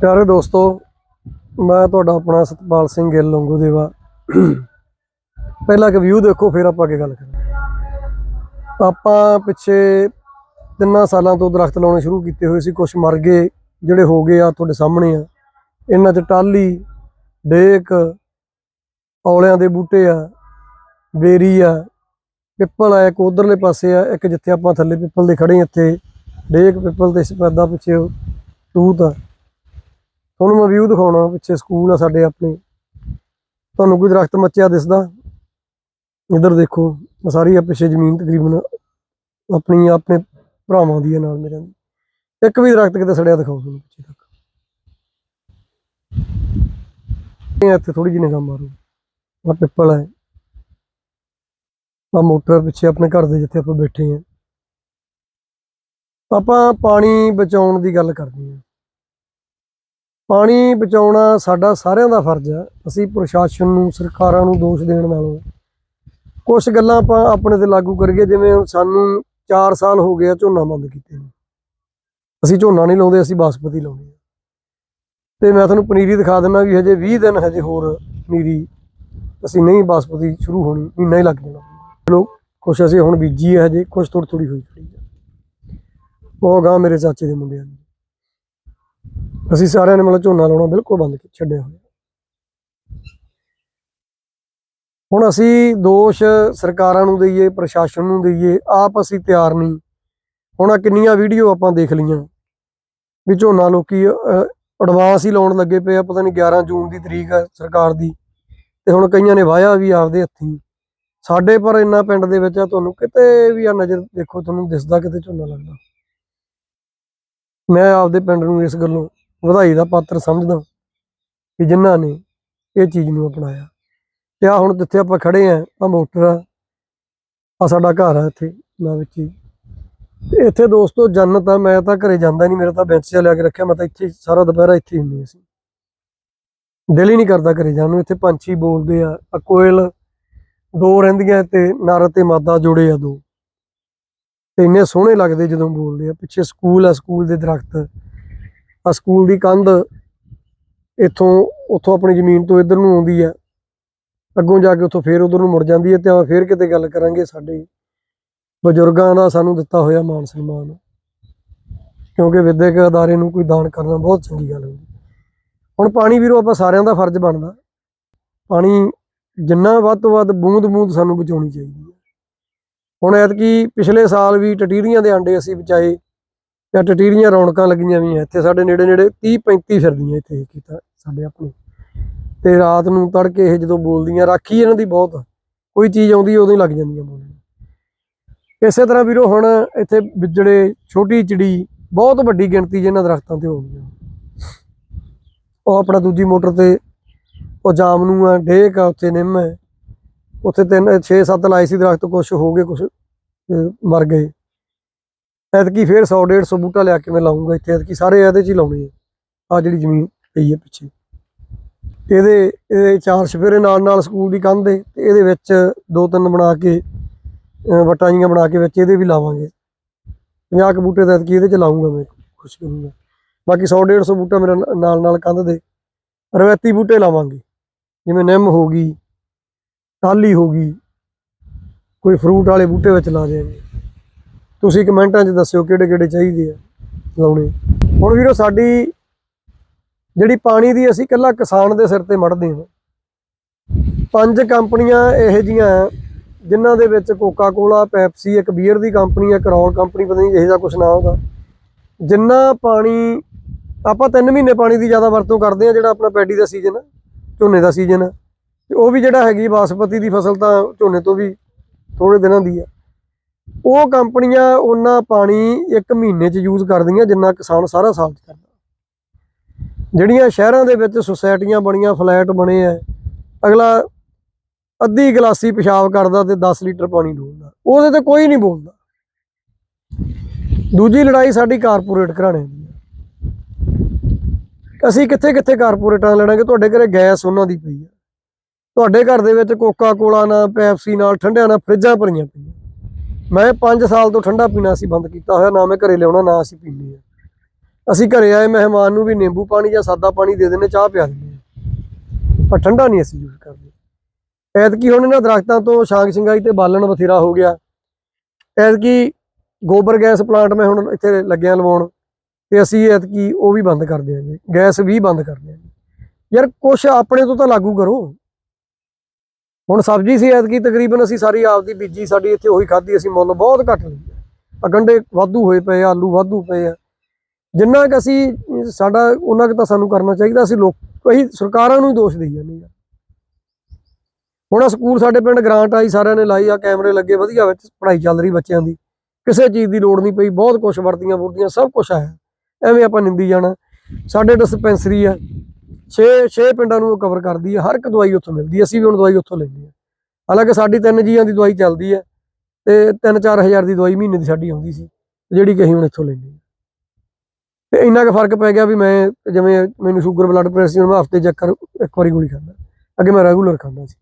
ਪਿਆਰੇ ਦੋਸਤੋ, ਮੈਂ ਤੁਹਾਡਾ ਆਪਣਾ ਸਤਪਾਲ ਸਿੰਘ ਗਿੱਲ, ਲੰਗੂ ਦੇਵਾ। ਪਹਿਲਾਂ ਇੱਕ ਵਿਊ ਦੇਖੋ, ਫਿਰ ਆਪਾਂ ਅੱਗੇ ਗੱਲ ਕਰਾਂਗੇ। ਆਪਾਂ ਪਿੱਛੇ ਤਿੰਨਾਂ ਸਾਲਾਂ ਤੋਂ ਦਰਖਤ ਲਾਉਣੇ ਸ਼ੁਰੂ ਕੀਤੇ ਹੋਏ ਸੀ ਕੁਝ ਮਰ ਗਏ, ਜਿਹੜੇ ਹੋ ਗਏ ਆ ਤੁਹਾਡੇ ਸਾਹਮਣੇ ਆ। ਇਹਨਾਂ 'ਚ ਟਾਲੀ ਡੇਕ, ਔਲਿਆਂ ਦੇ ਬੂਟੇ ਆ, ਬੇਰੀ ਆ, ਪਿੱਪਲ ਆ, ਇੱਕ ਉਧਰਲੇ ਪਾਸੇ ਆ, ਇੱਕ ਜਿੱਥੇ ਆਪਾਂ ਥੱਲੇ ਪਿੱਪਲ ਦੇ ਖੜੇ ਇੱਥੇ ਡੇਕ, ਪਿੱਪਲ ਤੇ ਸਪੈਦਾ ਪਿੱਛੇ ਤੂਤ ਆ। ਤੁਹਾਨੂੰ ਮੈਂ ਵਿਊ ਦਿਖਾਉਣਾ ਪਿੱਛੇ ਸਕੂਲ ਆ ਸਾਡੇ ਆਪਣੇ। ਤੁਹਾਨੂੰ ਕੋਈ ਦਰਖਤ ਮੱਚਿਆ ਦਿਸਦਾ? ਇੱਧਰ ਦੇਖੋ ਆਹ ਸਾਰੀ ਆ ਪਿੱਛੇ ਜ਼ਮੀਨ ਤਕਰੀਬਨ ਆਪਣੀ ਆਪਣੇ ਭਰਾਵਾਂ ਦੀ ਆ ਨਾਲ ਮੇਰੇ ਇੱਕ ਵੀ ਦਰਖਤ ਕਿਤੇ ਸੜਿਆ ਦਿਖਾਓ ਤੁਹਾਨੂੰ ਪਿੱਛੇ ਤੱਕ। ਇਹ ਇੱਥੇ ਥੋੜੀ ਜਿਹੀ ਨਿਗਾਹ ਮਾਰੋ। ਆ ਪਿੱਪਲ ਹੈ ਆ ਮੋਟਰ ਪਿੱਛੇ ਆਪਣੇ ਘਰ ਦੇ ਜਿੱਥੇ ਆਪਾਂ ਬੈਠੇ ਆ। ਆਪਾਂ ਪਾਣੀ ਬਚਾਉਣ ਦੀ ਗੱਲ ਕਰਦੇ ਹਾਂ ਪਾਣੀ ਬਚਾਉਣਾ ਸਾਡਾ ਸਾਰਿਆਂ ਦਾ ਫਰਜ਼ ਹੈ। ਅਸੀਂ ਪ੍ਰਸ਼ਾਸਨ ਨੂੰ, ਸਰਕਾਰਾਂ ਨੂੰ ਦੋਸ਼ ਦੇਣ ਨਾਲੋਂ। ਕੁਝ ਗੱਲਾਂ ਆਪਾਂ ਆਪਣੇ ਤੇ ਲਾਗੂ ਕਰੀਏ, ਜਿਵੇਂ ਸਾਨੂੰ 4 ਸਾਲ ਹੋ ਗਏ ਆ ਝੋਨਾ ਬੰਦ ਕੀਤੇ ਨੂੰ। ਅਸੀਂ ਝੋਨਾ ਨਹੀਂ ਲਾਉਂਦੇ, ਅਸੀਂ ਬਾਸਪਤੀ ਲਾਉਂਦੇ ਆ। ਤੇ ਮੈਂ ਤੁਹਾਨੂੰ ਪਨੀਰੀ ਦਿਖਾ ਦਿੰਦਾ ਵੀ ਹਜੇ 20 ਦਿਨ ਹਜੇ ਹੋਰ ਪਨੀਰੀ ਅਸੀਂ ਨਹੀਂ ਬਾਸਪਤੀ ਸ਼ੁਰੂ ਹੋਣੀ, ਮਹੀਨਾ ਹੀ ਲੱਗ ਜਾਣਾ। ਚਲੋ, ਕੁਛ ਅਸੀਂ ਹੁਣ ਬੀਜੀ ਹੈ ਹਜੇ, ਕੁਛ ਥੋੜੀ ਥੋੜੀ ਹੋਈ ਖੜੀ ਆ। ਉਹ ਗਾਂ ਮੇਰੇ ਚਾਚੇ ਦੇ ਮੁੰਡਿਆਂ ਦੀ। ਅਸੀਂ ਸਾਰਿਆਂ ਨੇ ਮਤਲਬ ਝੋਨਾ ਲਾਉਣਾ ਬਿਲਕੁਲ ਬੰਦ ਕਰ ਛੱਡਿਆ ਹੋਇਆ। ਹੁਣ ਅਸੀਂ ਦੋਸ਼ ਸਰਕਾਰਾਂ ਨੂੰ ਦਈਏ, ਪ੍ਰਸ਼ਾਸਨ ਨੂੰ ਦਈਏ, ਆਪ ਅਸੀਂ ਤਿਆਰ ਨਹੀਂ। ਹੁਣ ਆਹ ਕਿੰਨੀਆਂ ਵੀਡੀਓ ਆਪਾਂ ਦੇਖ ਲਈਆਂ। ਵੀ ਝੋਨਾ ਲੋਕੀ ਐਡਵਾਂਸ ਹੀ ਲਾਉਣ ਲੱਗੇ ਪਏ ਆ, ਪਤਾ ਨਹੀਂ 11 ਜੂਨ ਦੀ ਤਰੀਕ ਹੈ ਸਰਕਾਰ ਦੀ। ਤੇ ਹੁਣ ਕਈਆਂ ਨੇ ਵਾਇਆ ਵੀ ਆਪਦੇ ਹੱਥੀਂ। ਸਾਡੇ ਪਰ ਇੰਨਾ ਪਿੰਡ ਦੇ ਵਿੱਚ ਆ, ਤੁਹਾਨੂੰ ਕਿਤੇ ਵੀ ਆ ਨਜ਼ਰ ਦੇਖੋ, ਤੁਹਾਨੂੰ ਦਿਸਦਾ ਕਿਤੇ ਝੋਨਾ ਲੱਗਦਾ। ਮੈਂ ਆਪਦੇ ਪਿੰਡ ਨੂੰ ਇਸ ਗੱਲੋਂ ਵਧਾਈ ਦਾ ਪਾਤਰ ਸਮਝਦਾ ਕਿ ਜਿਨ੍ਹਾਂ ਨੇ ਇਹ ਚੀਜ਼ ਨੂੰ ਅਪਣਾਇਆ। ਤੇ ਆ ਹੁਣ ਜਿੱਥੇ ਆਪਾਂ ਖੜੇ ਆ ਆ ਮੋਟਰ ਆ ਆ ਸਾਡਾ ਘਰ ਆ ਇੱਥੇ ਨਾ ਵਿੱਚ ਹੀ। ਤੇ ਇੱਥੇ ਦੋਸਤੋ ਜੰਨਤ ਆ ਮੈਂ ਤਾਂ ਘਰੇ ਜਾਂਦਾ ਨਹੀਂ, ਮੇਰਾ ਤਾਂ ਬੈਂਚ ਜਿਹਾ ਲਿਆ ਕੇ ਰੱਖਿਆ, ਮੈਂ ਤਾਂ ਇੱਥੇ ਸਾਰਾ ਦੁਪਹਿਰਾ ਇੱਥੇ ਹੀ ਹੁੰਦੇ ਸੀ ਦਿਲ ਹੀ ਨਹੀਂ ਕਰਦਾ ਘਰੇ ਜਾਣ ਨੂੰ, ਇੱਥੇ ਪੰਛੀ ਬੋਲਦੇ ਆ ਆ ਕੋਇਲ ਦੋ ਰਹਿੰਦੀਆਂ ਤੇ ਨਰ ਤੇ ਮਾਦਾ ਜੋੜੇ ਆ ਦੋ। ਤੇ ਇੰਨੇ ਸੋਹਣੇ ਲੱਗਦੇ ਜਦੋਂ ਬੋਲਦੇ ਆ, ਪਿੱਛੇ ਸਕੂਲ ਆ, ਸਕੂਲ ਦੇ ਦਰਖਤ। ਆ ਸਕੂਲ ਦੀ ਕੰਧ ਇੱਥੋਂ, ਉੱਥੋਂ ਆਪਣੀ ਜ਼ਮੀਨ ਤੋਂ ਇੱਧਰ ਨੂੰ ਆਉਂਦੀ ਹੈ ਅੱਗੋਂ ਜਾ ਕੇ ਉੱਥੋਂ ਫੇਰ ਉਧਰ ਨੂੰ ਮੁੜ ਜਾਂਦੀ ਹੈ ਤੇ ਆਪਾਂ ਫੇਰ ਕਿਤੇ ਗੱਲ ਕਰਾਂਗੇ ਸਾਡੇ ਬਜ਼ੁਰਗਾਂ ਦਾ ਸਾਨੂੰ ਦਿੱਤਾ ਹੋਇਆ ਮਾਨ ਸਨਮਾਨ। ਕਿਉਂਕਿ ਵਿਦਿਅਕ ਅਦਾਰੇ ਨੂੰ ਕੋਈ ਦਾਨ ਕਰਨਾ ਬਹੁਤ ਚੰਗੀ ਗੱਲ ਹੁੰਦੀ। ਹੁਣ ਪਾਣੀ ਵੀਰੋ, ਆਪਾਂ ਸਾਰਿਆਂ ਦਾ ਫਰਜ਼ ਬਣਦਾ। ਪਾਣੀ ਜਿੰਨਾ ਵੱਧ ਤੋਂ ਵੱਧ ਬੂੰਦ ਬੂੰਦ ਸਾਨੂੰ ਬਚਾਉਣੀ ਚਾਹੀਦੀ ਹੈ। ਹੁਣ ਐਤਕੀ ਪਿਛਲੇ ਸਾਲ ਵੀ ਟਟੀਰੀਆਂ ਦੇ ਆਂਡੇ ਅਸੀਂ ਬਚਾਏ। ਜਾਂ ਟਟੀਰੀਆਂ ਰੌਣਕਾਂ ਲੱਗੀਆਂ ਵੀ ਇੱਥੇ, ਸਾਡੇ ਨੇੜੇ ਨੇੜੇ 30 35 ਫਿਰਦੀਆਂ ਇੱਥੇ ਕੀਤਾ ਸਾਡੇ ਆਪਣੇ। ਤੇ ਰਾਤ ਨੂੰ ਤੜਕੇ ਇਹ ਜਦੋਂ ਬੋਲਦੀਆਂ, ਰਾਖੀ ਇਹਨਾਂ ਦੀ ਬਹੁਤ ਕੋਈ ਚੀਜ਼ ਆਉਂਦੀ ਉਦੋਂ ਹੀ ਲੱਗ ਜਾਂਦੀਆਂ ਬੋਲਣ। ਇਸੇ ਤਰ੍ਹਾਂ ਵੀਰੋ ਹੁਣ ਇੱਥੇ ਵਿਜੜੇ ਛੋਟੀ ਚਿੜੀ, ਬਹੁਤ ਵੱਡੀ ਗਿਣਤੀ ਜਿਹਨਾਂ ਦਰਖਤਾਂ ਤੇ ਹੋ ਗਈਆਂ। ਉਹ ਆਪਣਾ ਦੂਜੀ ਮੋਟਰ ਤੇ, ਉਹ ਜਾਮ ਨੂੰ ਆ, ਡੇਕ ਆ, ਉੱਥੇ ਨਿੰਮ ਹੈ ਉੱਥੇ ਤਿੰਨ 6-7 ਲਾਏ ਸੀ ਦਰਖਤ, ਕੁਛ ਹੋ ਗਏ, ਕੁਛ ਮਰ ਗਏ। ਐਤਕੀ ਫੇਰ 100 150 ਬੂਟਾ ਲਿਆ ਕੇ ਮੈਂ ਲਾਉਂਗਾ ਇੱਥੇ, ਐਤਕੀ ਸਾਰੇ ਇਹਦੇ 'ਚ ਹੀ ਲਾਉਣੇ ਆ। ਆ ਜਿਹੜੀ ਜ਼ਮੀਨ ਪਈ ਹੈ ਪਿੱਛੇ। ਇਹਦੇ ਇਹਦੇ ਚਾਰ ਛਪੇਰੇ ਨਾਲ ਨਾਲ ਸਕੂਲ ਦੀ ਕੰਧ ਦੇ ਤੇ ਇਹਦੇ ਵਿੱਚ ਦੋ ਤਿੰਨ ਬਣਾ ਕੇ ਵਟਾਈਆਂ ਬਣਾ ਕੇ ਵਿੱਚ ਇਹਦੇ ਵੀ ਲਾਵਾਂਗੇ। 50 ਕੁ ਬੂਟੇ ਤਾਂ ਐਤਕੀ ਇਹਦੇ 'ਚ ਲਾਉਂਗਾ ਮੈਂ, ਖੁਸ਼ ਕਰੂੰਗਾ ਬਾਕੀ 100 150 ਬੂਟਾ ਮੇਰਾ ਨਾਲ ਨਾਲ ਕੰਧ ਦੇ। ਰਵੈਤੀ ਬੂਟੇ ਲਾਵਾਂਗੇ, ਜਿਵੇਂ ਨਿੰਮ ਹੋ ਗਈ, ਟਾਹਲੀ ਹੋ ਗਈ, ਕੋਈ ਫਰੂਟ ਵਾਲੇ ਬੂਟੇ ਵਿੱਚ ਲਾ ਦਿਆਂਗੇ। ਤੁਸੀਂ ਕਮੈਂਟਾਂ 'ਚ ਦੱਸਿਓ ਕਿਹੜੇ ਕਿਹੜੇ ਚਾਹੀਦੇ ਆ ਲਾਉਣੇ। ਹੁਣ ਵੀਰੋ ਸਾਡੀ ਜਿਹੜੀ ਪਾਣੀ ਦੀ ਅਸੀਂ ਇਕੱਲਾ ਕਿਸਾਨ ਦੇ ਸਿਰ ਤੇ ਮੜਦੇ ਹਾਂ। ਪੰਜ ਕੰਪਨੀਆਂ ਇਹੋ ਜੀਆਂ ਜਿਨ੍ਹਾਂ ਦੇ ਵਿੱਚ ਕੋਕਾ ਕੋਲਾ ਪੈਪਸੀ ਇੱਕ ਬੀਅਰ ਦੀ ਕੰਪਨੀ ਹੈ ਕਰੋਲ ਕੰਪਨੀ, ਪਤਾ ਨਹੀਂ ਇਹੋ ਜਿਹਾ ਕੁਝ ਨਾਮ ਉਹਦਾ ਜਿੰਨਾ ਪਾਣੀ ਆਪਾਂ 3 ਮਹੀਨੇ ਪਾਣੀ ਦੀ ਜ਼ਿਆਦਾ ਵਰਤੋਂ ਕਰਦੇ ਆ ਜਿਹੜਾ ਆਪਣਾ ਪੈਡੀ ਦਾ ਸੀਜ਼ਨ ਹੈ ਝੋਨੇ ਦਾ ਸੀਜ਼ਨ ਹੈ ਤੇ ਉਹ ਵੀ ਜਿਹੜਾ ਹੈਗੀ ਬਾਸਪਤੀ ਦੀ ਫਸਲ ਤਾਂ ਝੋਨੇ ਤੋਂ ਵੀ ਥੋੜੇ ਦਿਨਾਂ ਦੀ ਹੈ ਉਹ ਕੰਪਨੀਆਂ ਉਹਨਾਂ ਪਾਣੀ ਇੱਕ ਮਹੀਨੇ 'ਚ ਯੂਜ਼ ਕਰਦੀਆਂ ਜਿੰਨਾ ਕਿਸਾਨ ਸਾਰਾ ਸਾਲ 'ਚ ਕਰਦਾ। ਜਿਹੜੀਆਂ ਸ਼ਹਿਰਾਂ ਦੇ ਵਿੱਚ ਸੁਸਾਇਟੀਆਂ ਬਣੀਆਂ, ਫਲੈਟ ਬਣੇ ਆ, ਅਗਲਾ ਅੱਧੀ ਗਲਾਸੀ ਪਿਸ਼ਾਬ ਕਰਦਾ ਤੇ 10 ਲੀਟਰ ਪਾਣੀ ਡੋਲਦਾ। ਉਹਦੇ ਤੇ ਕੋਈ ਨਹੀਂ ਬੋਲਦਾ। ਦੂਜੀ ਲੜਾਈ ਸਾਡੀ ਕਾਰਪੋਰੇਟ ਘਰਾਣੇ ਦੀ ਹੈ ਅਸੀਂ ਕਿੱਥੇ ਕਿੱਥੇ ਕਾਰਪੋਰੇਟਾਂ ਲੜਾਂਗੇ? ਤੁਹਾਡੇ ਘਰੇ ਗੈਸ ਉਹਨਾਂ ਦੀ ਪਈ ਆ। ਤੁਹਾਡੇ ਘਰ ਦੇ ਵਿੱਚ ਕੋਕਾ ਕੋਲਾ ਨਾਲ ਪੈਪਸੀ ਨਾਲ, ਠੰਡਿਆਂ ਨਾਲ ਫਰਿੱਜਾਂ ਭਰੀਆਂ ਪਈਆਂ। ਮੈਂ 5 ਸਾਲ ਤੋਂ ਠੰਡਾ ਪੀਣਾ ਅਸੀਂ ਬੰਦ ਕੀਤਾ ਹੋਇਆ, ਨਾ ਮੈਂ ਘਰੇ ਲਿਆਉਣਾ, ਨਾ ਅਸੀਂ ਪੀਂਦੇ ਆ ਅਸੀਂ ਘਰੇ ਆਏ, ਮਹਿਮਾਨ ਨੂੰ ਵੀ ਨਿੰਬੂ ਪਾਣੀ ਜਾਂ ਸਾਦਾ ਪਾਣੀ ਦੇ ਦਿੰਦੇ, ਚਾਹ ਪਿਆ ਦਿੰਦੇ ਹਾਂ। ਪਰ ਠੰਡਾ ਨਹੀਂ ਅਸੀਂ ਯੂਜ਼ ਕਰਦੇ। ਐਤਕੀ ਹੁਣ ਇਹਨਾਂ ਦਰਖਤਾਂ ਤੋਂ ਸ਼ਾਂਗ ਸਿੰਗਾਈ ਤੇ ਬਾਲਣ ਬਥੇਰਾ ਹੋ ਗਿਆ। ਐਤਕੀ ਗੋਬਰ ਗੈਸ ਪਲਾਂਟ ਮੈਂ ਹੁਣ ਇੱਥੇ ਲੱਗਿਆ ਲਵਾਉਣ, ਤੇ ਅਸੀਂ ਐਤਕੀ ਉਹ ਵੀ ਬੰਦ ਕਰ ਦਿਆਂਗੇ। ਗੈਸ ਵੀ ਬੰਦ ਕਰ ਦਿਆਂਗੇ। ਯਾਰ ਕੁਛ ਆਪਣੇ ਤੋਂ ਤਾਂ ਲਾਗੂ ਕਰੋ। ਹੁਣ ਸਬਜ਼ੀ ਸੀ ਐਤਕੀ, ਤਕਰੀਬਨ ਅਸੀਂ ਸਾਰੀ ਆਪਦੀ ਬੀਜੀ, ਸਾਡੀ ਇੱਥੇ ਉਹੀ ਖਾਧੀ, ਅਸੀਂ ਮੁੱਲ ਬਹੁਤ ਘੱਟ ਲਈ ਆ ਗੰਡੇ ਵਾਧੂ ਹੋਏ ਪਏ ਆ, ਆਲੂ ਵਾਧੂ ਪਏ ਆ। ਜਿੰਨਾ ਕਿ ਅਸੀਂ, ਸਾਡਾ ਉਹਨਾਂ ਕੁ ਤਾਂ ਸਾਨੂੰ ਕਰਨਾ ਚਾਹੀਦਾ, ਅਸੀਂ ਲੋਕ, ਅਸੀਂ ਸਰਕਾਰਾਂ ਨੂੰ ਹੀ ਦੋਸ਼ ਦੇਈ ਜਾਂਦੇ ਆ ਹੁਣ ਸਕੂਲ ਸਾਡੇ ਪਿੰਡ ਗ੍ਰਾਂਟ ਆਈ, ਸਾਰਿਆਂ ਨੇ ਲਾਈ ਆ, ਕੈਮਰੇ ਲੱਗੇ, ਵਧੀਆ ਵਿੱਚ ਪੜ੍ਹਾਈ ਚੱਲ ਰਹੀ ਬੱਚਿਆਂ ਦੀ। ਕਿਸੇ ਚੀਜ਼ ਦੀ ਲੋੜ ਨਹੀਂ ਪਈ, ਬਹੁਤ ਕੁਝ ਵਰਦੀਆਂ ਵੁਰਦੀਆਂ ਸਭ ਕੁਝ ਆਇਆ। ਐਵੇਂ ਆਪਾਂ ਨਿੰਦੀ ਜਾਣਾ। ਸਾਡੇ ਡਿਸਪੈਂਸਰੀ ਆ। 6 6 ਪਿੰਡਾਂ ਨੂੰ ਉਹ ਕਵਰ ਕਰਦੀ ਹੈ ਹਰ ਇੱਕ ਦਵਾਈ ਉੱਥੋਂ ਮਿਲਦੀ ਹੈ ਅਸੀਂ ਵੀ ਹੁਣ ਦਵਾਈ ਉੱਥੋਂ ਲੈਂਦੇ ਹਾਂ ਹਾਲਾਂਕਿ ਸਾਡੀ ਤਿੰਨ ਜੀਆਂ ਦੀ ਦਵਾਈ ਚੱਲਦੀ ਹੈ ਤੇ 3-4 ਹਜ਼ਾਰ ਦੀ ਦਵਾਈ ਮਹੀਨੇ ਦੀ ਸਾਡੀ ਆਉਂਦੀ ਸੀ, ਜਿਹੜੀ ਕਿ ਅਸੀਂ ਹੁਣ ਇੱਥੋਂ ਲੈਂਦੇ ਹਾਂ ਤੇ ਇੰਨਾ ਕੁ ਫ਼ਰਕ ਪੈ ਗਿਆ ਵੀ ਮੈਂ ਜਿਵੇਂ ਮੈਨੂੰ ਸ਼ੂਗਰ ਬਲੱਡ ਪ੍ਰੈਸ਼ਰ ਮੈਂ ਹਫ਼ਤੇ ਚੱਕਰ ਇੱਕ ਵਾਰੀ ਗੋਲੀ ਖਾਂਦਾ, ਅੱਗੇ ਮੈਂ ਰੈਗੂਲਰ ਖਾਂਦਾ ਸੀ।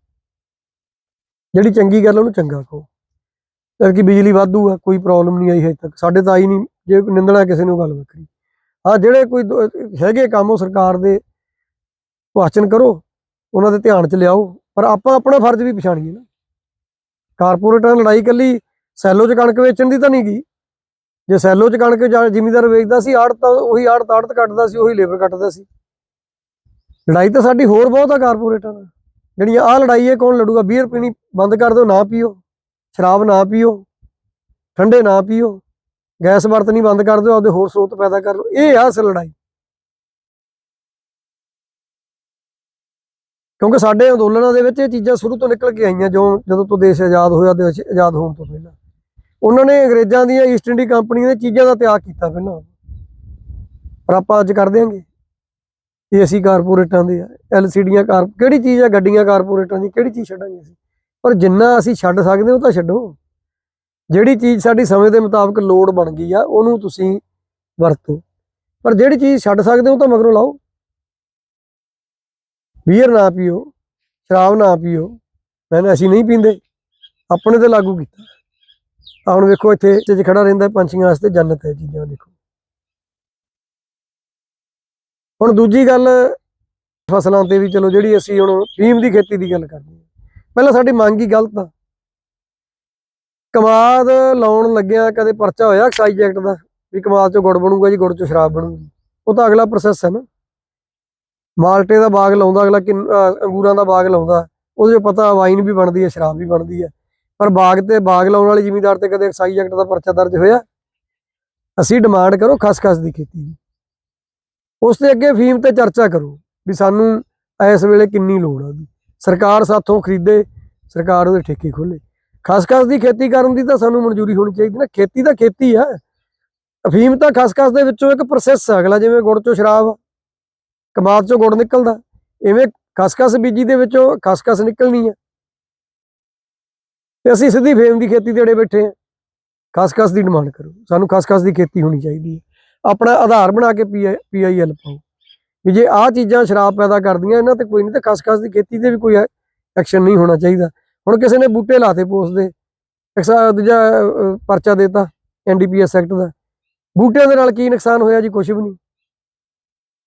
ਜਿਹੜੀ ਚੰਗੀ ਗੱਲ ਉਹਨੂੰ ਚੰਗਾ ਕਹੋ। ਜਦ ਕਿ ਬਿਜਲੀ ਵਾਧੂ ਆ, ਕੋਈ ਪ੍ਰੋਬਲਮ ਨਹੀਂ ਆਈ ਹਜੇ ਤੱਕ, ਸਾਡੇ ਤਾਂ ਆਈ ਨਹੀਂ, ਜੇ ਨਿੰਦਣਾ ਕਿਸੇ ਨੂੰ ਗੱਲ ਵੱਖਰੀ। ਹਾਂ ਜਿਹੜੇ ਕੋਈ ਦ- ਹੈਗੇ ਕੰਮ ਉਹ ਸਰਕਾਰ ਦੇ ਕੁਐਸਚਨ ਕਰੋ, ਉਹਨਾਂ ਦੇ ਧਿਆਨ ਚ ਲਿਆਓ, ਪਰ ਆਪਾਂ ਆਪਣਾ ਫਰਜ਼ ਵੀ ਪਛਾਣੀਏ ਨਾ। ਕਾਰਪੋਰੇਟਾਂ ਨਾਲ ਲੜਾਈ ਕੱਲੀ ਸੈਲੋ 'ਚ ਕਣਕ ਵੇਚਣ ਦੀ ਤਾਂ ਨਹੀਂ ਗਈ। ਜੇ ਸੈਲੋ 'ਚ ਕਣਕ ਜਾ- ਜ਼ਿਮੀਂਦਾਰ ਵੇਚਦਾ ਸੀ ਆੜ ਤਾਂ ਉਹੀ ਆੜਤ ਆੜਤ ਕੱਟਦਾ ਸੀ, ਉਹੀ ਲੇਬਰ ਕੱਟਦਾ ਸੀ। ਲੜਾਈ ਤਾਂ ਸਾਡੀ ਹੋਰ ਬਹੁਤ ਆ ਕਾਰਪੋਰੇਟਾਂ ਨਾਲ। ਜਿਹੜੀ ਆਹ ਲੜਾਈ ਹੈ, ਕੌਣ ਲੜੂਗਾ? ਬੀਅਰ ਪੀਣੀ ਬੰਦ ਕਰ ਦਿਓ, ਨਾ ਪੀਓ। ਸ਼ਰਾਬ ਨਾ ਪੀਓ, ਠੰਡੇ ਨਾ ਪੀਓ। ਗੈਸ ਵਰਤਣੀ ਬੰਦ ਕਰ ਦਿਓ, ਆਪਦੇ ਹੋਰ ਸਰੋਤ ਪੈਦਾ ਕਰ ਲਓ। ਇਹ ਆ ਅਸਲ ਲੜਾਈ। ਕਿਉਂਕਿ ਸਾਡੇ ਅੰਦੋਲਨਾਂ ਦੇ ਵਿੱਚ ਇਹ ਚੀਜ਼ਾਂ ਸ਼ੁਰੂ ਤੋਂ ਨਿਕਲ ਕੇ ਆਈਆਂ ਜੋ ਜਦੋਂ ਤੋਂ ਦੇਸ਼ ਆਜ਼ਾਦ ਹੋਇਆ ਦੇਸ਼ ਆਜ਼ਾਦ ਹੋਣ ਤੋਂ ਪਹਿਲਾਂ। ਉਹਨਾਂ ਨੇ ਅੰਗਰੇਜ਼ਾਂ ਦੀਆਂ ਈਸਟ ਇੰਡੀ ਕੰਪਨੀ ਦੀਆਂ ਚੀਜ਼ਾਂ ਦਾ ਤਿਆਗ ਕੀਤਾ ਪਹਿਲਾਂ। ਪਰ ਆਪਾਂ ਅੱਜ ਕਰ ਦਿਆਂਗੇ। ਇਹ ਅਸੀਂ ਕਾਰਪੋਰੇਟਾਂ ਦੇ ਆ, ਐਲਸੀਡੀਆਂ ਕਾਰ ਕਿਹੜੀ ਚੀਜ਼ ਆ? ਗੱਡੀਆਂ ਕਾਰਪੋਰੇਟਾਂ ਦੀ, ਕਿਹੜੀ ਚੀਜ਼ ਛੱਡਾਂਗੇ ਅਸੀਂ? ਪਰ ਜਿੰਨਾ ਅਸੀਂ ਛੱਡ ਸਕਦੇ ਉਹ ਤਾਂ ਛੱਡੋ। ਜਿਹੜੀ ਚੀਜ਼ ਸਾਡੀ ਸਮੇਂ ਦੇ ਮੁਤਾਬਕ ਲੋੜ ਬਣ ਗਈ ਆ, ਉਹਨੂੰ ਤੁਸੀਂ ਵਰਤੋ। ਪਰ ਜਿਹੜੀ ਚੀਜ਼ ਛੱਡ ਸਕਦੇ ਹੋ ਤਾਂ ਮਗਰੋਂ ਲਾਓ। ਬੀਅਰ ਨਾ ਪੀਓ, ਸ਼ਰਾਬ ਨਾ ਪੀਓ ਮੈਨੇ ਅਸੀਂ ਨਹੀਂ ਪੀਂਦੇ। ਆਪਣੇ ਤੇ ਲਾਗੂ ਕੀਤਾ। ਆ ਹੁਣ ਵੇਖੋ ਇੱਥੇ ਚ ਖੜਾ ਰਹਿੰਦਾ ਪੰਛੀਆਂ ਵਾਸਤੇ ਜੰਨਤ ਹੈ ਚੀਜ਼ਾਂ, ਦੇਖੋ। ਹੁਣ ਦੂਜੀ ਗੱਲ, ਫਸਲਾਂ ਤੇ ਵੀ ਚਲੋ, ਜਿਹੜੀ ਅਸੀਂ ਹੁਣ ਫੀਮ ਦੀ ਖੇਤੀ ਦੀ ਗੱਲ ਕਰਦੇ ਹਾਂ। ਪਹਿਲਾਂ ਸਾਡੀ ਮੰਗ ਹੀ ਗਲਤ ਆ। ਕਮਾਦ ਲਾਉਣ ਲੱਗਿਆ ਕਦੇ ਪਰਚਾ ਹੋਇਆ ਐਕਸਾਈਜ਼ ਐਕਟ ਦਾ, ਵੀ ਕਮਾਦ ਚੋਂ ਗੁੜ ਬਣੂਗਾ ਜੀ, ਗੁੜ ਚੋਂ ਸ਼ਰਾਬ ਬਣੂਗੀ। ਉਹ ਤਾਂ ਅਗਲਾ ਪ੍ਰੋਸੈਸ ਹੈ ਨਾ। ਮਾਲਟੇ ਦਾ ਬਾਗ ਲਾਉਂਦਾ, ਅਗਲਾ ਕਿ ਅੰਗੂਰਾਂ ਦਾ ਬਾਗ ਲਾਉਂਦਾ। ਉਹਦੇ 'ਚ ਪਤਾ ਵਾਈਨ ਵੀ ਬਣਦੀ ਹੈ, ਸ਼ਰਾਬ ਵੀ ਬਣਦੀ ਹੈ। ਪਰ ਬਾਗ ਤੇ ਬਾਗ ਲਾਉਣ ਵਾਲੇ ਜ਼ਿਮੀਂਦਾਰ ਤੇ ਕਦੇ ਐਕਸਾਈਜ਼ ਐਕਟ ਦਾ ਪਰਚਾ ਦਰਜ ਹੋਇਆ? ਅਸੀਂ ਡਿਮਾਂਡ ਕਰੋ, ਖਸਖਸ ਦੀ ਖੇਤੀ ਦੀ। ਉਸ ਤੇ ਅੱਗੇ ਫੀਮ ਤੇ ਚਰਚਾ ਕਰੋ, ਵੀ ਸਾਨੂੰ ਇਸ ਵੇਲੇ ਕਿੰਨੀ ਲੋੜ ਆ ਉਹਦੀ। ਸਰਕਾਰ ਸਾਥੋਂ ਖਰੀਦੇ, ਸਰਕਾਰ ਉਹਦੇ ਠੇਕੇ ਖੋਲੇ। ਖਸਖਸ ਦੀ ਖੇਤੀ ਕਰਨ ਦੀ ਤਾਂ ਸਾਨੂੰ ਮਨਜ਼ੂਰੀ ਹੋਣੀ ਚਾਹੀਦੀ ਨਾ। ਖੇਤੀ ਤਾਂ ਖੇਤੀ ਆ। ਅਫੀਮ ਤਾਂ ਖਸਖਸ ਦੇ ਵਿੱਚੋਂ ਇੱਕ ਪ੍ਰੋਸੈਸ ਆ, ਅਗਲਾ ਜਿਵੇਂ ਗੁੜ ਚੋਂ ਸ਼ਰਾਬ ਕਮਾਦ ਚੋਂ ਗੁੜ ਨਿਕਲਦਾ। ਇਵੇਂ ਖਸਖਸ ਬੀਜੀ ਦੇ ਵਿੱਚੋਂ ਖਸਖਸ ਨਿਕਲਣੀ ਆ। ਤੇ ਅਸੀਂ ਸਿੱਧੀ ਫੇਮ ਦੀ ਖੇਤੀ ਤੇ ਬੈਠੇ ਆ। ਖਸਖਸ ਦੀ ਡਿਮਾਂਡ ਕਰੋ। ਸਾਨੂੰ ਖਸਖਸ ਦੀ ਖੇਤੀ ਹੋਣੀ ਚਾਹੀਦੀ ਹੈ ਆਪਣਾ ਆਧਾਰ ਬਣਾ ਕੇ ਪੀਆਈਐਲ ਪਾਓ। ਵੀ ਜੇ ਆਹ ਚੀਜ਼ਾਂ ਸ਼ਰਾਬ ਪੈਦਾ ਕਰਦੀਆਂ ਇਹਨਾਂ ਤੇ ਕੋਈ ਨਹੀਂ ਤੇ ਖਸਖਸ ਦੀ ਖੇਤੀ ਤੇ ਵੀ ਕੋਈ ਐਕਸ਼ਨ ਨਹੀਂ ਹੋਣਾ ਚਾਹੀਦਾ। ਹੁਣ ਕਿਸੇ ਨੇ ਬੂਟੇ ਲਾਤੇ ਪੋਸ ਦੇ ਐਕਸਾ ਦੂਜਾ ਅਹ, ਪਰਚਾ ਦੇਤਾ ਐਨਡੀਪੀਐਸ ਐਕਟ ਦਾ। ਬੂਟਿਆਂ ਦੇ ਨਾਲ ਕੀ ਨੁਕਸਾਨ ਹੋਇਆ ਜੀ ਕੁਝ ਵੀ ਨਹੀਂ।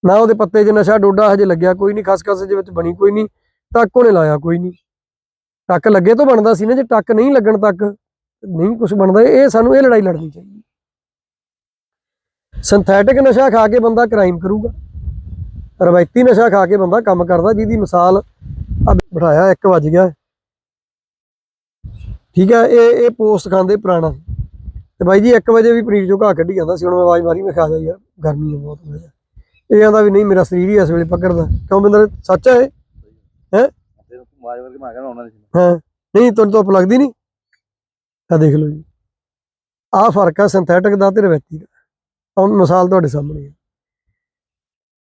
ਨਾ ਉਹਦੇ ਪੱਤੇ 'ਚ ਨਸ਼ਾ ਡੋਡਾ ਹਜੇ ਲੱਗਿਆ ਕੋਈ ਨਹੀਂ, ਖਸਖਸ ਦੇ ਵਿੱਚ ਬਣੀ ਕੋਈ ਨਹੀਂ, ਟੱਕ ਉਹਨੇ ਲਾਇਆ ਕੋਈ ਨਹੀਂ। ਟੱਕ ਲੱਗੇ ਤੋਂ ਬਣਦਾ ਸੀ ਨਾ, ਜੇ ਟੱਕ ਨਹੀਂ ਲੱਗਣ ਤੱਕ ਨਹੀਂ ਕੁਝ ਬਣਦਾ, ਇਹ ਸਾਨੂੰ ਇਹ ਲੜਾਈ ਲੜਨੀ ਚਾਹੀਦੀ। ਸਿੰਥੈਟਿਕ ਨਸ਼ਾ ਖਾ ਕੇ ਬੰਦਾ ਕ੍ਰਾਈਮ ਕਰੂਗਾ। ਰਵਾਇਤੀ ਨਸ਼ਾ ਖਾ ਕੇ ਬੰਦਾ ਕੰਮ ਕਰਦਾ, ਜਿਹਦੀ ਮਿਸਾਲ ਆ ਬਿਠਾਇਆ 1 ਵਜ ਗਿਆ। ਠੀਕ ਹੈ, ਇਹ ਇਹ ਪੋਸਟ ਖਾਂਦੇ ਪੁਰਾਣਾ ਤੇ ਬਾਈ ਜੀ 1 ਵਜੇ ਵੀ ਪਨੀਰ ਚੋਂ ਘਾਹ ਕੱਢੀ ਜਾਂਦਾ ਸੀ, ਹੁਣ ਮੈਂ ਆਵਾਜ਼ ਮਾਰੀ, ਮੈਂ ਖਾ ਜਾ ਯਾਰ, ਗਰਮੀ ਹੈ ਬਹੁਤ ਮੈਂ ਕਿਹਾ। ਇਹ ਆਂਦਾ ਵੀ ਨਹੀਂ, ਮੇਰਾ ਸਰੀਰ ਹੀ ਇਸ ਵੇਲੇ ਪਕੜਦਾ। ਕਿਉਂ ਬਿੰਦਰ, ਸੱਚ ਹੈ ਇਹ? ਹਾਂ? ਨਹੀਂ ਤੁਹਾਨੂੰ ਧੁੱਪ ਲੱਗਦੀ ਨਹੀਂ? ਆ ਦੇਖ ਲਓ ਜੀ। ਆਹ ਫ਼ਰਕ ਆ ਸਿੰਥੈਟਿਕ ਦਾ ਤੇ ਰਵਾਇਤੀ ਦਾ। ਹੁਣ ਮਿਸਾਲ ਤੁਹਾਡੇ ਸਾਹਮਣੇ ਹੈ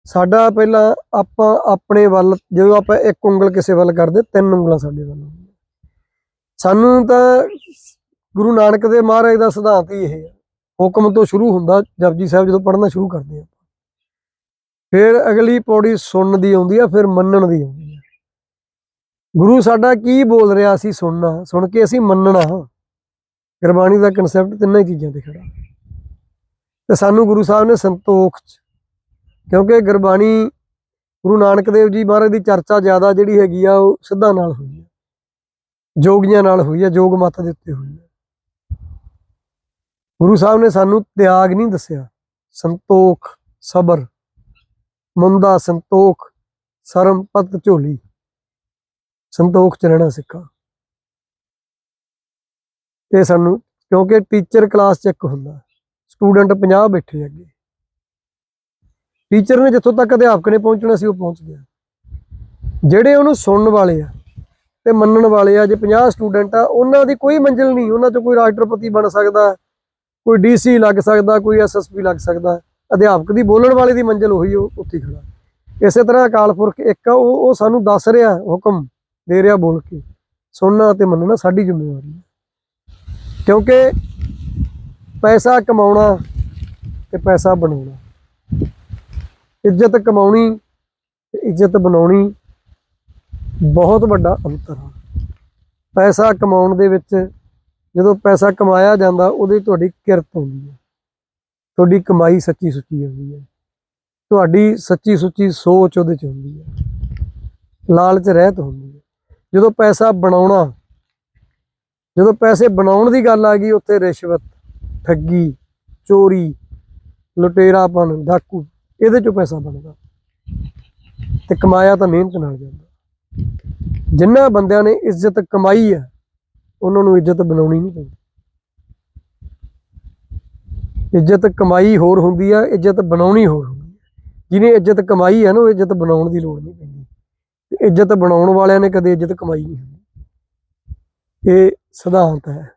ਸਾਡਾ ਪਹਿਲਾਂ ਆਪਾਂ ਆਪਣੇ ਵੱਲ, ਜਦੋਂ ਆਪਾਂ ਇੱਕ ਉਂਗਲ ਕਿਸੇ ਵੱਲ ਕਰਦੇ, ਤਿੰਨ ਉਂਗਲਾਂ ਸਾਡੇ ਵੱਲ ਸਾਨੂੰ ਤਾਂ ਗੁਰੂ ਨਾਨਕ ਦੇ ਮਹਾਰਾਜ ਦਾ ਸਿਧਾਂਤ ਹੀ ਇਹ ਹੈ ਹੁਕਮ ਤੋਂ ਸ਼ੁਰੂ ਹੁੰਦਾ, ਜਪਜੀ ਸਾਹਿਬ ਜਦੋਂ ਪੜ੍ਹਨਾ ਸ਼ੁਰੂ ਕਰਦੇ ਆ। ਫਿਰ ਅਗਲੀ ਪੌੜੀ ਸੁਣਨ ਦੀ ਆਉਂਦੀ ਆ, ਫਿਰ ਮੰਨਣ ਦੀ ਆਉਂਦੀ ਆ। ਗੁਰੂ ਸਾਡਾ ਕੀ ਬੋਲ ਰਿਹਾ ਅਸੀਂ ਸੁਣਨਾ, ਸੁਣ ਕੇ ਅਸੀਂ ਮੰਨਣਾ ਗੁਰਬਾਣੀ ਦਾ ਕਨਸੈਪਟ ਤਿੰਨਾਂ ਹੀ ਚੀਜ਼ਾਂ ਤੇ ਖੜਾ। ਤੇ ਸਾਨੂੰ ਗੁਰੂ ਸਾਹਿਬ ਨੇ ਸੰਤੋਖ ਚ, ਕਿਉਂਕਿ ਗੁਰਬਾਣੀ ਗੁਰੂ ਨਾਨਕ ਦੇਵ ਜੀ ਮਹਾਰਾਜ ਦੀ ਚਰਚਾ ਜ਼ਿਆਦਾ ਜਿਹੜੀ ਹੈਗੀ ਆ, ਉਹ ਸਿੱਧਾ ਨਾਲ ਹੋਈ ਹੈ ਜੋਗੀਆਂ ਨਾਲ ਹੋਈ ਹੈ ਜੋਗ ਮਾਤਾ ਦੇ ਉੱਤੇ ਹੋਈ ਹੈ ਗੁਰੂ ਸਾਹਿਬ ਨੇ ਸਾਨੂੰ ਤਿਆਗ ਨਹੀਂ ਦੱਸਿਆ। ਸੰਤੋਖ, ਸਬਰ। ਮੁੰਦਾ ਸੰਤੋਖ ਸਰਮ ਪਤ ਝੋਲੀ। ਸੰਤੋਖ ਚ ਰਹਿਣਾ ਸਿੱਖਾ। ਤੇ ਸਾਨੂੰ, ਕਿਉਂਕਿ ਟੀਚਰ ਕਲਾਸ ਚ ਇੱਕ ਹੁੰਦਾ ਸਟੂਡੈਂਟ 50 ਬੈਠੇ ਅੱਗੇ। ਟੀਚਰ ਨੇ ਜਿੱਥੋਂ ਤੱਕ ਅਧਿਆਪਕ ਨੇ ਪਹੁੰਚਣਾ ਸੀ, ਉਹ ਪਹੁੰਚ ਗਿਆ। ਜਿਹੜੇ ਉਹਨੂੰ ਸੁਣਨ ਵਾਲੇ ਆ ਤੇ ਮੰਨਣ ਵਾਲੇ ਆ, ਜੇ 50 ਸਟੂਡੈਂਟ ਆ, ਉਹਨਾਂ ਦੀ ਕੋਈ ਮੰਜ਼ਿਲ ਨਹੀਂ, ਉਹਨਾਂ ਚੋਂ ਕੋਈ ਰਾਸ਼ਟਰਪਤੀ ਬਣ ਸਕਦਾ, ਕੋਈ ਡੀਸੀ ਲੱਗ ਸਕਦਾ, ਕੋਈ ਐਸਐਸਪੀ ਲੱਗ ਸਕਦਾ। ਅਧਿਆਪਕ ਦੀ ਬੋਲਣ ਵਾਲੇ ਦੀ ਮੰਜ਼ਿਲ ਉਹੀ ਉਹ ਉੱਥੇ ਖੜਾ। ਇਸੇ ਤਰ੍ਹਾਂ ਅਕਾਲ ਪੁਰਖ ਇੱਕ ਆ, ਉਹ ਉਹ ਸਾਨੂੰ ਦੱਸ ਰਿਹਾ, ਹੁਕਮ ਦੇ ਰਿਹਾ ਬੋਲ ਕੇ। ਸੁਣਨਾ ਤੇ ਮੰਨਣਾ ਸਾਡੀ ਜ਼ਿੰਮੇਵਾਰੀ ਹੈ। ਕਿਉਂਕਿ ਪੈਸਾ ਕਮਾਉਣਾ ਤੇ ਪੈਸਾ ਬਣਾਉਣਾ। ਇੱਜ਼ਤ ਕਮਾਉਣੀ ਤੇ ਇੱਜ਼ਤ ਬਣਾਉਣੀ ਬਹੁਤ ਵੱਡਾ ਅੰਤਰ ਹੈ ਪੈਸਾ ਕਮਾਉਣ ਦੇ ਵਿੱਚ ਜਦੋਂ ਪੈਸਾ ਕਮਾਇਆ ਜਾਂਦਾ, ਉਹਦੀ ਤੁਹਾਡੀ ਕਿਰਤ ਹੁੰਦੀ ਹੈ। ਤੁਹਾਡੀ ਕਮਾਈ ਸੱਚੀ ਸੁੱਚੀ ਹੁੰਦੀ ਹੈ। ਤੁਹਾਡੀ ਸੱਚੀ ਸੁੱਚੀ ਸੋਚ ਉਹਦੇ ਚ ਹੁੰਦੀ ਹੈ। ਲਾਲਚ, ਰਹਿਤ ਹੁੰਦੀ ਹੈ। ਜਦੋਂ ਪੈਸਾ ਬਣਾਉਣਾ, ਜਦੋਂ ਪੈਸੇ ਬਣਾਉਣ ਦੀ ਗੱਲ ਆ ਗਈ, ਉੱਥੇ ਰਿਸ਼ਵਤ, ਠੱਗੀ, ਚੋਰੀ, ਲੁਟੇਰਾਪਨ, ਡਾਕੂ, ਇਹਦੇ ਚੋਂ ਪੈਸਾ ਬਣਦਾ। ਤੇ ਕਮਾਇਆ ਤਾਂ ਮਿਹਨਤ ਨਾਲ ਜਾਂਦਾ। ਜਿਨ੍ਹਾਂ ਬੰਦਿਆਂ ਨੇ ਇੱਜ਼ਤ ਕਮਾਈ ਹੈ, ਉਹਨਾਂ ਨੂੰ ਇੱਜ਼ਤ ਬਣਾਉਣੀ ਨਹੀਂ ਪੈਂਦੀ। ਇੱਜ਼ਤ ਕਮਾਈ ਹੋਰ ਹੁੰਦੀ ਆ, ਇੱਜ਼ਤ ਬਣਾਉਣੀ ਹੋਰ ਹੁੰਦੀ ਹੈ ਜਿਹਨੇ ਇੱਜ਼ਤ ਕਮਾਈ ਹੈ ਨਾ, ਉਹ ਇੱਜ਼ਤ ਬਣਾਉਣ ਦੀ ਲੋੜ ਨਹੀਂ ਪੈਂਦੀ। ਤੇ ਇੱਜ਼ਤ ਬਣਾਉਣ ਵਾਲਿਆਂ ਨੇ ਕਦੇ ਇੱਜ਼ਤ ਕਮਾਈ ਨਹੀਂ ਹੁੰਦੀ। ਇਹ ਸਿਧਾਂਤ ਹੈ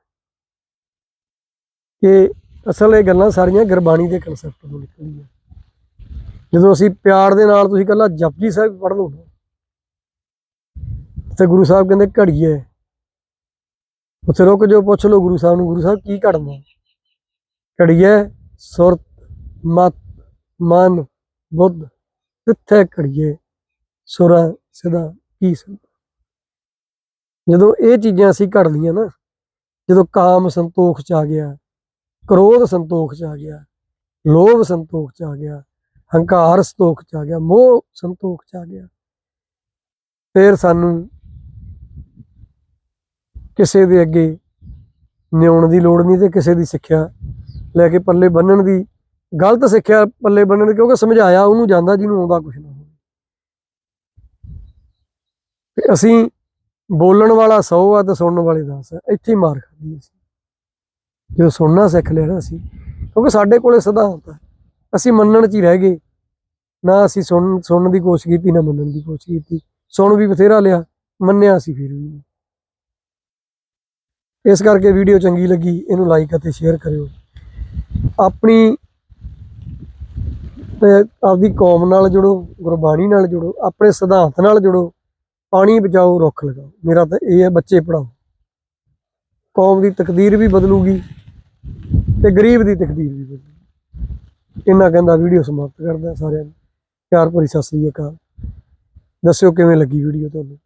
ਕਿ ਅਸਲ ਇਹ ਗੱਲਾਂ ਸਾਰੀਆਂ ਗੁਰਬਾਣੀ ਦੇ ਕਨਸੈਪਟ ਤੋਂ ਨਿਕਲੀਆਂ ਜਦੋਂ ਅਸੀਂ ਪਿਆਰ ਦੇ ਨਾਲ ਤੁਸੀਂ ਕੱਲਾ ਜਪਜੀ ਸਾਹਿਬ ਪੜ੍ਹ ਲਓ ਨਾ, ਤੇ ਗੁਰੂ ਸਾਹਿਬ ਕਹਿੰਦੇ ਘੜੀਏ। ਉੱਥੇ ਰੁਕ ਜੋ ਪੁੱਛ ਲਓ ਗੁਰੂ ਸਾਹਿਬ ਨੂੰ, ਗੁਰੂ ਸਾਹਿਬ ਕੀ ਘੜਨਾ? ਘੜੀਏ ਸੁਰਤ, ਮਤ, ਮਨ, ਬੁੱਧ, ਕਿੱਥੇ ਘੜੀਏ ਸੁਰਾ ਸਿਦਾ ਕੀ ਸਦਾ ਜਦੋਂ ਇਹ ਚੀਜ਼ਾਂ ਅਸੀਂ ਘੜ ਲੀਆਂ ਨਾ, ਜਦੋਂ ਕਾਮ ਸੰਤੋਖ ਚ ਆ ਗਿਆ, ਕ੍ਰੋਧ ਸੰਤੋਖ ਚ ਆ ਗਿਆ, ਲੋਭ ਸੰਤੋਖ ਚ ਆ ਗਿਆ, ਹੰਕਾਰ ਸੰਤੋਖ ਚ ਆ ਗਿਆ, ਮੋਹ ਸੰਤੋਖ ਚ ਆ ਗਿਆ, ਫਿਰ ਸਾਨੂੰ ਕਿਸੇ ਦੇ ਅੱਗੇ ਨਿਉਣ ਦੀ ਲੋੜ ਨਹੀਂ ਤੇ ਕਿਸੇ ਦੀ ਸਿੱਖਿਆ ਲੈ ਕੇ ਪੱਲੇ ਬੰਨਣ ਦੀ, ਗਲਤ ਸਿੱਖਿਆ ਪੱਲੇ ਬੰਨਣ ਦੀ, ਕਿਉਂਕਿ ਸਮਝਾਇਆ ਉਹਨੂੰ ਜਾਂਦਾ, ਜਿਹਨੂੰ ਆਉਂਦਾ ਕੁਝ ਨਾ ਤੇ ਅਸੀਂ ਬੋਲਣ ਵਾਲਾ 100 ਆ ਤੇ ਸੁਣਨ ਵਾਲੇ 10 ਆ, ਇੱਥੇ ਹੀ ਮਾਰ ਖਾਦੀ ਅਸੀਂ। ਜਦੋਂ ਸੁਣਨਾ ਸਿੱਖ ਲਿਆ ਨਾ ਅਸੀਂ, ਕਿਉਂਕਿ ਸਾਡੇ ਕੋਲੇ ਸਿਧਾਂਤ ਹੈ ਅਸੀਂ ਮੰਨਣ 'ਚ ਹੀ ਰਹਿ ਗਏ। ਨਾ ਅਸੀਂ ਸੁਣ, ਸੁਣਨ ਦੀ ਕੋਸ਼ਿਸ਼ ਕੀਤੀ, ਨਾ ਮੰਨਣ ਦੀ ਕੋਸ਼ਿਸ਼ ਕੀਤੀ। ਸੁਣ ਵੀ ਬਥੇਰਾ ਲਿਆ, ਮੰਨਿਆ ਸੀ ਫਿਰ ਵੀ। ਇਸ ਕਰਕੇ ਵੀਡੀਓ ਚੰਗੀ ਲੱਗੀ, ਇਹਨੂੰ ਲਾਈਕ ਅਤੇ ਸ਼ੇਅਰ ਕਰਿਓ। ਆਪਣੀ ਤੇ ਆਪਦੀ ਕੌਮ ਨਾਲ ਜੁੜੋ, ਗੁਰਬਾਣੀ ਨਾਲ ਜੁੜੋ, ਆਪਣੇ ਸਿਧਾਂਤ ਨਾਲ ਜੁੜੋ, ਪਾਣੀ ਬਚਾਓ, ਰੁੱਖ ਲਗਾਓ। ਮੇਰਾ ਤਾਂ ਇਹ ਹੈ, ਬੱਚੇ ਪੜਾਓ ਕੌਮ ਦੀ ਤਕਦੀਰ ਵੀ ਬਦਲੂਗੀ ਤੇ ਗਰੀਬ ਦੀ ਤਕਦੀਰ ਵੀ ਬਦਲੂਗੀ। ਇੰਨਾ ਕਹਿੰਦਾ ਵੀਡੀਓ ਸਮਾਪਤ ਕਰਦਾ ਸਾਰਿਆਂ ਨੂੰ। ਪਿਆਰ ਭਰੀ ਸਤਿ ਸ੍ਰੀ ਅਕਾਲ। ਦੱਸਿਓ ਕਿਵੇਂ ਲੱਗੀ ਵੀਡੀਓ ਤੁਹਾਨੂੰ?